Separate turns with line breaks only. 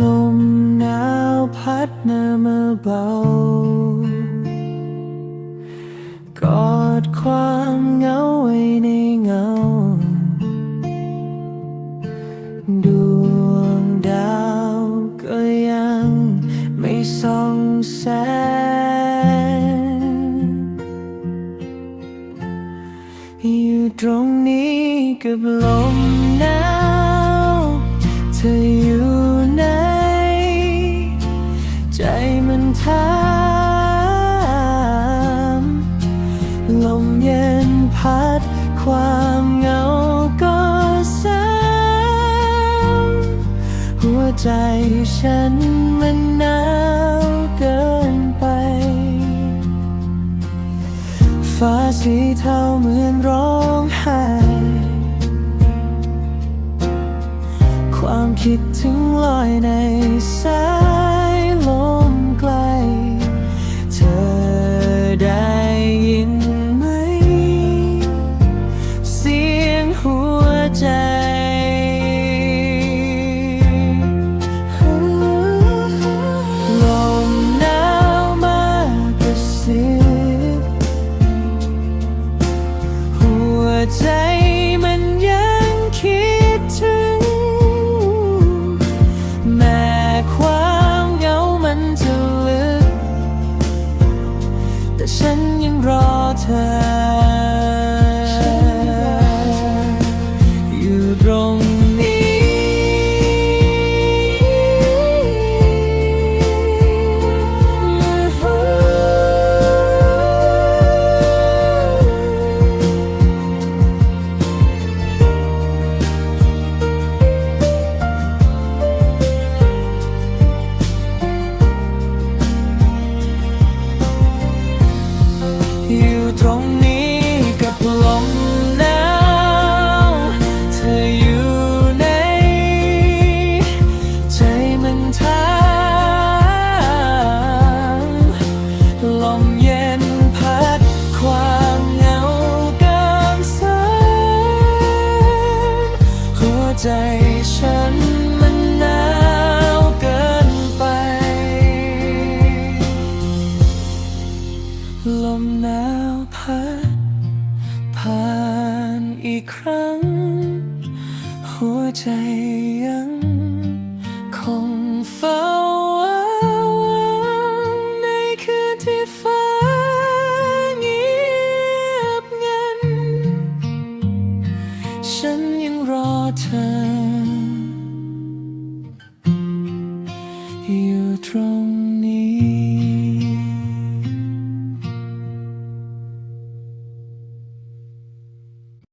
ลมหนาวพัดเบากอดความเหงาไว้ในเงา ดวงดาวก็ยังไม่ส่องแสง อยู่ตรงนี้กับลมหนาวเธออยู่ มเย็นพัดความเหงาก็ซ้ำหัวใจฉันมันหนาวเกินไปฟ้าสีเทาเหมือนร้องไห้ความคิดถึงลอยในสาย ใจลมหนาวมากระซิบหัวใจมันยังคิดถึง แม้ความเหงามันจะลึก แต่ฉันยังรอเธอ ผ่านอีกครั้ง หัวใจยังคงเฝ้าหวังในคืนที่ฟ้าเงียบงัน ฉันยังรอเธอ อยู่ตรง